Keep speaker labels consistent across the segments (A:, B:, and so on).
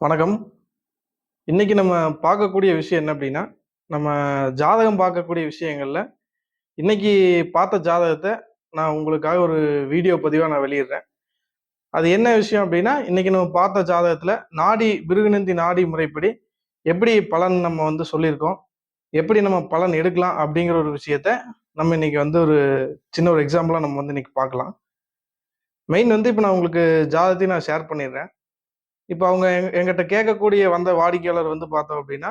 A: வணக்கம். இன்னைக்கு நம்ம பார்க்கக்கூடிய விஷயம் என்ன அப்படின்னா நம்ம ஜாதகம் பார்க்கக்கூடிய விஷயங்கள்ல, இன்னைக்கு பார்த்த ஜாதகத்தை நான் உங்களுக்காக ஒரு வீடியோ பதிவாக நான் வெளியிடுறேன். அது என்ன விஷயம் அப்படின்னா இன்னைக்கு நம்ம பார்த்த ஜாதகத்துல நாடி பிருகுநந்தி நாடி முறைப்படி எப்படி பலன் நம்ம வந்து சொல்லியிருக்கோம், எப்படி நம்ம பலன் எடுக்கலாம் அப்படிங்கிற ஒரு விஷயத்த நம்ம இன்னைக்கு வந்து ஒரு சின்ன ஒரு எக்ஸாம்பிளாக நம்ம வந்து இன்னைக்கு பார்க்கலாம். மெயின் வந்து இப்போ நான் உங்களுக்கு ஜாதகத்தையும் நான் ஷேர் பண்ணிடுறேன். இப்போ அவங்க எங்கிட்ட கேட்கக்கூடிய வந்த வாடிக்கையாளர் வந்து பார்த்தோம் அப்படின்னா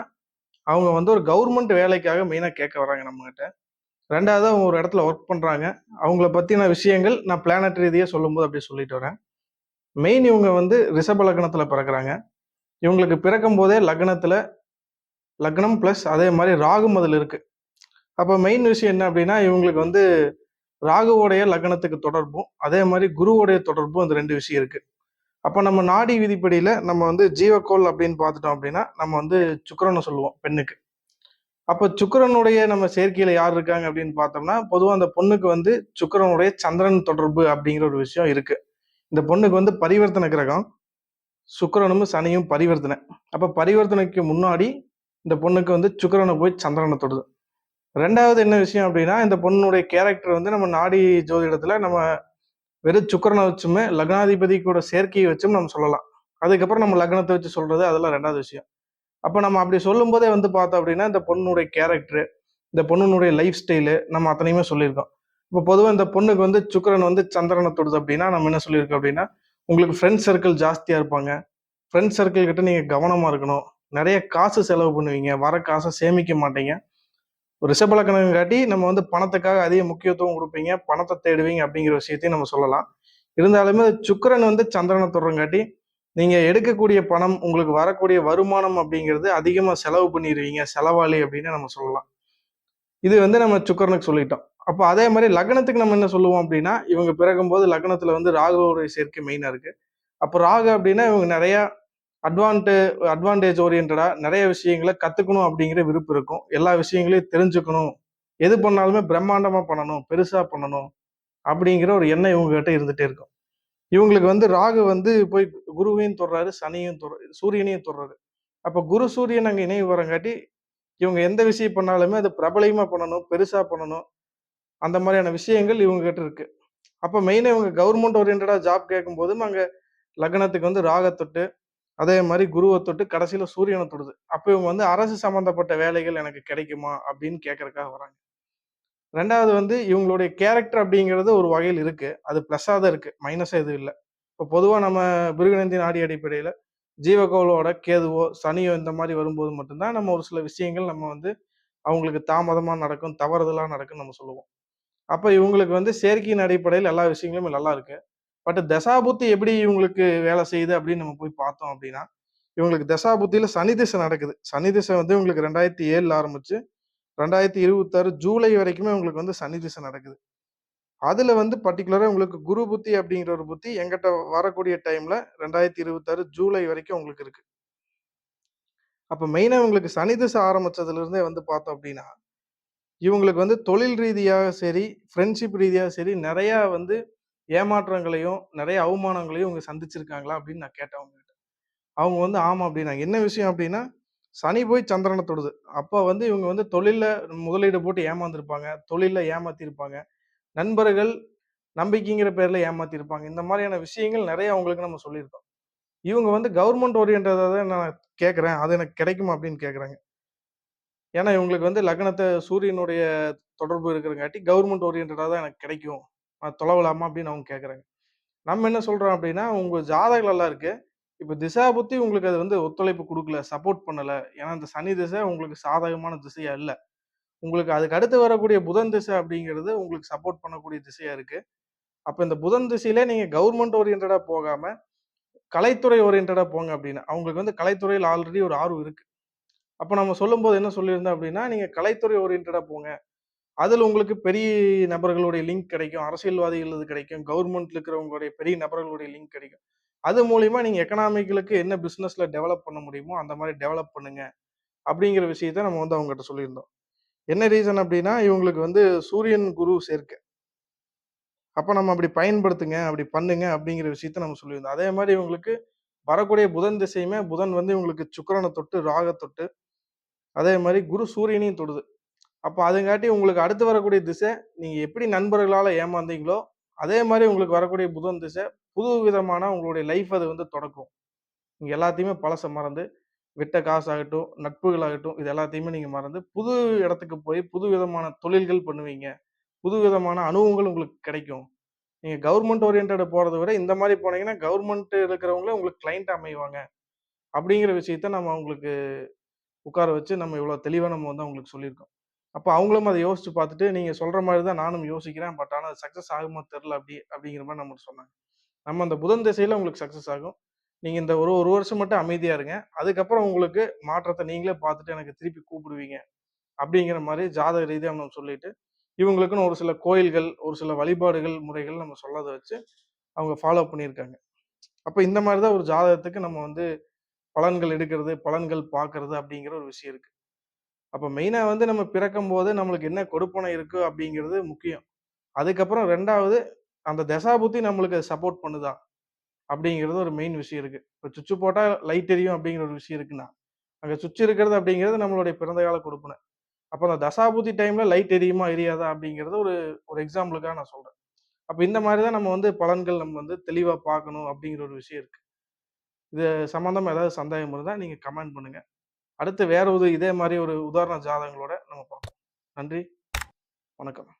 A: அவங்க வந்து ஒரு கவர்மெண்ட் வேலைக்காக மெயினாக கேட்க வராங்க நம்மகிட்ட. ரெண்டாவது அவங்க ஒரு இடத்துல ஒர்க் பண்ணுறாங்க அவங்கள பற்றின விஷயங்கள் நான் பிளானட் ரீதியாக சொல்லும்போது அப்படி சொல்லிட்டு வரேன். மெயின் இவங்க வந்து ரிஷப லக்னத்தில் பிறக்குறாங்க. இவங்களுக்கு பிறக்கும்போதே லக்னத்தில் லக்னம் ப்ளஸ் அதே மாதிரி ராகும் அதில் இருக்குது அப்போ மெயின் விஷயம் என்ன அப்படின்னா இவங்களுக்கு வந்து ராகுவோடைய லக்னத்துக்கு தொடர்பும், அதே மாதிரி குருவோடைய தொடர்பும் அந்த ரெண்டு விஷயம் இருக்குது அப்போ நம்ம நாடி விதிப்படியில் நம்ம வந்து ஜீவக்கோள் அப்படின்னு பார்த்துட்டோம் அப்படின்னா நம்ம வந்து சுக்கரனை சொல்லுவோம் பெண்ணுக்கு. அப்போ சுக்கரனுடைய நம்ம செயற்கையில் யார் இருக்காங்க அப்படின்னு பார்த்தோம்னா, பொதுவாக அந்த பொண்ணுக்கு வந்து சுக்கரனுடைய சந்திரன் தொடர்பு அப்படிங்கிற ஒரு விஷயம் இருக்கு. இந்த பொண்ணுக்கு வந்து பரிவர்த்தனை கிரகம். சுக்கரனும் சனியும் பரிவர்த்தனை. அப்போ பரிவர்த்தனைக்கு முன்னாடி இந்த பொண்ணுக்கு வந்து சுக்கரனை போய் சந்திரனை தொடுது. ரெண்டாவது என்ன விஷயம் அப்படின்னா இந்த பொண்ணுடைய கேரக்டர் வந்து நம்ம நாடி ஜோதிடத்தில் நம்ம வெறும் சுக்கரனை வச்சுமே லக்னாதிபதி கூட சேர்க்கையை வச்சும் நம்ம சொல்லலாம். அதுக்கப்புறம் நம்ம லக்னத்தை வச்சு சொல்றது அதெல்லாம் ரெண்டாவது விஷயம். அப்போ நம்ம அப்டி சொல்லும்போதே வந்து பார்த்தோம் அப்படின்னா இந்த பொண்ணுடைய கேரக்டரு இந்த பொண்ணுனுடைய லைஃப் ஸ்டைலு நம்ம அத்தனையுமே சொல்லியிருக்கோம். இப்போ பொதுவாக இந்த பொண்ணுக்கு வந்து சுக்கரன் வந்து சந்திரனை தொடுது அப்படின்னா நம்ம என்ன சொல்லியிருக்கோம் அப்படின்னா உங்களுக்கு ஃப்ரெண்ட்ஸ் சர்க்கிள் ஜாஸ்தியாக இருப்பாங்க. ஃப்ரெண்ட்ஸ் சர்க்கிள் கிட்ட நீங்கள் கவனமாக இருக்கணும். நிறைய காசு செலவு பண்ணுவீங்க. வர காசை சேமிக்க மாட்டீங்க. ரிஷப லக்னங்காட்டி நம்ம வந்து பணத்துக்காக அதிக முக்கியத்துவம் கொடுப்பீங்க பணத்தை தேடுவீங்க அப்படிங்கிற விஷயத்தையும் நம்ம சொல்லலாம். இருந்தாலுமே சுக்கிரன் வந்து சந்திரனை தொடுறங்காட்டி, நீங்கள் எடுக்கக்கூடிய பணம், உங்களுக்கு வரக்கூடிய வருமானம் அப்படிங்கிறது அதிகமாக செலவு பண்ணிடுவீங்க செலவாளி அப்படின்னு நம்ம சொல்லலாம். இது வந்து நம்ம சுக்கரனுக்கு சொல்லிட்டோம். அப்போ அதே மாதிரி லக்னத்துக்கு நம்ம என்ன சொல்லுவோம் அப்படின்னா இவங்க பிறக்கும்போது லக்னத்தில் வந்து ராகுவோடைய சேர்க்கை மெயினாக இருக்குது அப்போ ராகு அப்படின்னா இவங்க நிறையா அட்வான்ட்டு அட்வான்டேஜ் ஓரியன்டாக நிறைய விஷயங்கள கற்றுக்கணும் அப்படிங்கிற விருப்பம் இருக்கும். எல்லா விஷயங்களையும் தெரிஞ்சுக்கணும். எது பண்ணாலுமே பிரம்மாண்டமாக பண்ணணும், பெருசாக பண்ணணும் அப்படிங்கிற ஒரு எண்ணம் இவங்ககிட்ட இருந்துகிட்டே இருக்கும். இவங்களுக்கு வந்து ராகு வந்து போய் குருவையும் தொடுறாரு, சனியும் தொடு சூரியனையும் தொடுறாரு. அப்போ குரு, சூரியன் அங்கே இணைவு வரங்காட்டி, இவங்க எந்த விஷயம் பண்ணாலுமே அது பிரபலயமாக பண்ணணும், பெருசாக பண்ணணும். அந்த மாதிரியான விஷயங்கள் இவங்ககிட்ட இருக்குது அப்போ மெயினாக இவங்க கவர்மெண்ட் ஓரியன்டாக ஜாப் கேட்கும்போதும் அங்கே லக்னத்துக்கு வந்து ராகத்தொட்டு அதே மாதிரி குருவை தொட்டு கடைசியில் சூரியனை தொடுது. அப்போ இவங்க வந்து அரசு சம்மந்தப்பட்ட வேலைகள் எனக்கு கிடைக்குமா? அப்படின்னு கேட்கறக்காக வராங்க. ரெண்டாவது வந்து இவங்களுடைய கேரக்டர் அப்படிங்கிறது ஒரு வகையில் இருக்கு. அது ப்ளஸ்ஸாக தான் இருக்கு. மைனஸாக எதுவும் இல்லை இப்போ பொதுவாக நம்ம பிருகுநந்தி நாடி அடிப்படையில் ஜீவகோளோட கேதுவோ, சனியோ இந்த மாதிரி வரும்போது மட்டும்தான் நம்ம ஒரு சில விஷயங்கள் நம்ம வந்து அவங்களுக்கு தாமதமாக நடக்கும், தவறுதலாக நடக்கும்னு நம்ம சொல்லுவோம். அப்போ இவங்களுக்கு வந்து செயற்கையின் அடிப்படையில் எல்லா விஷயங்களுமே நல்லா இருக்கு. பட் தசாபுத்தி எப்படி இவங்களுக்கு வேலை செய்யுது அப்படின்னு நம்ம போய் பார்த்தோம் அப்படின்னா இவங்களுக்கு தசாபுத்தியில சனி திசை நடக்குது. சனி திசை வந்து இவங்களுக்கு 2007ல ஆரம்பிச்சு 2026 ஜூலை வரைக்குமே உங்களுக்கு வந்து சனி திசை நடக்குது. அதுல வந்து பர்டிகுலரா உங்களுக்கு குரு புத்தி அப்படிங்கிற ஒரு புத்தி எங்கிட்ட வரக்கூடிய டைம்ல 2026 ஜூலை வரைக்கும் உங்களுக்கு இருக்கு. அப்ப மெயினா இவங்களுக்கு சனி திசை ஆரம்பிச்சதுல இருந்தே வந்து பார்த்தோம் அப்படின்னா இவங்களுக்கு வந்து தொழில் ரீதியாக சரி, ஃப்ரெண்ட்ஷிப் ரீதியாக சரி நிறையா வந்து ஏமாற்றங்களையும், நிறைய அவமானங்களையும் இவங்க சந்திச்சிருக்காங்களா அப்படின்னு நான் கேட்டேன் அவங்ககிட்ட. அவங்க வந்து ஆமாம் அப்படின்னாங்க என்ன விஷயம் அப்படின்னா சனி போய் சந்திரனை தொடுது. அப்போ வந்து இவங்க வந்து தொழிலில் முதலீடு போட்டு ஏமாந்துருப்பாங்க. தொழிலில் ஏமாத்திருப்பாங்க. நண்பர்கள் நம்பிக்கைங்கிற பேரில் ஏமாத்திருப்பாங்க. இந்த மாதிரியான விஷயங்கள் நிறைய அவங்களுக்கு நம்ம சொல்லியிருக்கோம். இவங்க வந்து கவர்மெண்ட் ஓரியன்டாக தான் நான் கேட்குறேன் அது எனக்கு கிடைக்குமா அப்படின்னு கேட்குறாங்க ஏன்னா இவங்களுக்கு வந்து லக்னத்தை சூரியனுடைய தொடர்பு இருக்கிறங்காட்டி கவர்மெண்ட் ஓரியன்டாக தான் எனக்கு கிடைக்கும். தொலைவலாமா அப்படின்னு அவங்க கேட்குறாங்க நம்ம என்ன சொல்கிறோம் அப்படின்னா உங்கள் ஜாதகம் நல்லா இருக்கு. இப்போ திசா புத்தி உங்களுக்கு அது வந்து ஒத்துழைப்பு கொடுக்கல சப்போர்ட் பண்ணலை ஏன்னா இந்த சனி திசை உங்களுக்கு சாதகமான திசையா இல்லை உங்களுக்கு அதுக்கு அடுத்து வரக்கூடிய புதன் திசை அப்படிங்கிறது உங்களுக்கு சப்போர்ட் பண்ணக்கூடிய திசையா இருக்கு. அப்போ இந்த புதன் திசையிலே நீங்கள் கவர்மெண்ட் ஓரியன்டாக போகாம, கலைத்துறை ஓரியன்டாக போங்க அப்படின்னா அவங்களுக்கு வந்து கலைத்துறையில் ஆல்ரெடி ஒரு ஆர்வம் இருக்கு. அப்போ நம்ம சொல்லும்போது என்ன சொல்லியிருந்தோம் அப்படின்னா நீங்கள் கலைத்துறை ஓரியன்டாக போங்க. அதில் உங்களுக்கு பெரிய நபர்களுடைய லிங்க் கிடைக்கும். அரசியல்வாதிகளது கிடைக்கும். கவர்மெண்ட்ல இருக்கிறவங்களுடைய பெரிய நபர்களுடைய லிங்க் கிடைக்கும். அது மூலியமா நீங்க எக்கனாமிக்களுக்கு என்ன பிசினஸ்ல டெவலப் பண்ண முடியுமோ, அந்த மாதிரி டெவலப் பண்ணுங்க. அப்படிங்கிற விஷயத்த நம்ம வந்து அவங்ககிட்ட சொல்லியிருந்தோம். என்ன ரீசன் அப்படின்னா இவங்களுக்கு வந்து சூரியன், குரு சேர்க்கை. அப்ப நம்ம அப்படி பயன்படுத்துங்க, அப்படி பண்ணுங்க அப்படிங்கிற விஷயத்த நம்ம சொல்லியிருந்தோம். அதே மாதிரி இவங்களுக்கு வரக்கூடிய புதன் திசையுமே புதன் வந்து இவங்களுக்கு சுக்கரனை தொட்டு ராக தொட்டு அதே மாதிரி குரு சூரியனையும் தொடுது அப்போ அதுங்காட்டி உங்களுக்கு அடுத்து வரக்கூடிய திசை நீங்கள் எப்படி நண்பர்களால் ஏமாந்தீங்களோ அதே மாதிரி உங்களுக்கு வரக்கூடிய புதன் திசை புது விதமான உங்களுடைய லைஃப் அது வந்து தொடக்கும். நீங்கள் எல்லாத்தையுமே பழச மறந்து விட்ட காசாகட்டும் நட்புகளாகட்டும் இது எல்லாத்தையுமே நீங்கள் மறந்து புது இடத்துக்கு போய் புது விதமான தொழில்கள் பண்ணுவீங்க. புது விதமான அனுபவங்கள் உங்களுக்கு கிடைக்கும். நீங்கள் கவர்மெண்ட் ஓரியன்ட் போகிறத விட இந்த மாதிரி போனீங்கன்னா கவர்மெண்ட் இருக்கிறவங்களே உங்களுக்கு கிளைண்ட் அமைவாங்க. அப்படிங்கிற விஷயத்த நம்ம அவங்களுக்கு உட்கார வச்சு நம்ம இவ்வளோ தெளிவாக நம்ம வந்து அவங்களுக்கு சொல்லியிருக்கோம். அப்போ அவங்களும் அதை யோசிச்சு பார்த்துட்டு நீங்கள் சொல்கிற மாதிரி தான் நானும் யோசிக்கிறேன். பட் ஆனால் அது சக்ஸஸ் ஆகுமா தெரில அப்படி அப்படிங்கிற மாதிரி நம்ம சொன்னாங்க. நம்ம அந்த புதன் திசையில் உங்களுக்கு சக்ஸஸ் ஆகும். நீங்கள் இந்த ஒரு ஒரு வருஷம் மட்டும் அமைதியாக இருங்க. அதுக்கப்புறம் உங்களுக்கு மாற்றத்தை நீங்களே பார்த்துட்டு எனக்கு திருப்பி கூப்பிடுவீங்க. அப்படிங்கிற மாதிரி ஜாதக ரீதியாக நம்ம சொல்லிட்டு இவங்களுக்குன்னு ஒரு சில கோயில்கள் ஒரு சில வழிபாடுகள் முறைகள் நம்ம சொல்லாத வச்சு அவங்க ஃபாலோ பண்ணியிருக்காங்க. அப்போ இந்த மாதிரி தான் ஒரு ஜாதகத்துக்கு நம்ம வந்து பலன்கள் எடுக்கிறது பலன்கள் பார்க்கறது அப்படிங்கிற ஒரு விஷயம் இருக்குது அப்போ மெயினாக வந்து நம்ம பிறக்கும் போது நம்மளுக்கு என்ன கொடுப்பனை இருக்கு அப்படிங்கிறது முக்கியம். அதுக்கப்புறம் ரெண்டாவது அந்த தசாபுத்தி நம்மளுக்கு சப்போர்ட் பண்ணுதான் அப்படிங்கிறது ஒரு மெயின் விஷயம் இருக்கு. இப்போ சுச்சு போட்டால் லைட் எரியும் அப்படிங்கிற ஒரு விஷயம் இருக்குன்னா அங்கே சுவிட்ச் இருக்கிறது அப்படிங்கிறது நம்மளுடைய பிறந்த கால கொடுப்பனை. அப்போ அந்த தசாபுத்தி டைம்ல லைட் எரியுமா எரியாதா அப்படிங்கிறது ஒரு ஒரு எக்ஸாம்பிளுக்காக நான் சொல்றேன். அப்போ இந்த மாதிரி தான் நம்ம வந்து பலன்கள் நம்ம வந்து தெளிவாக பார்க்கணும் அப்படிங்கிற ஒரு விஷயம் இருக்கு. இது சம்மந்தமாக ஏதாவது சந்தேகம் இருந்தால் நீங்கள் கமெண்ட் பண்ணுங்கள் அடுத்து வேற ஒரு இதே மாதிரி ஒரு உதாரண ஜாதகங்களோட நம்ம பார்ப்போம். நன்றி. வணக்கம்.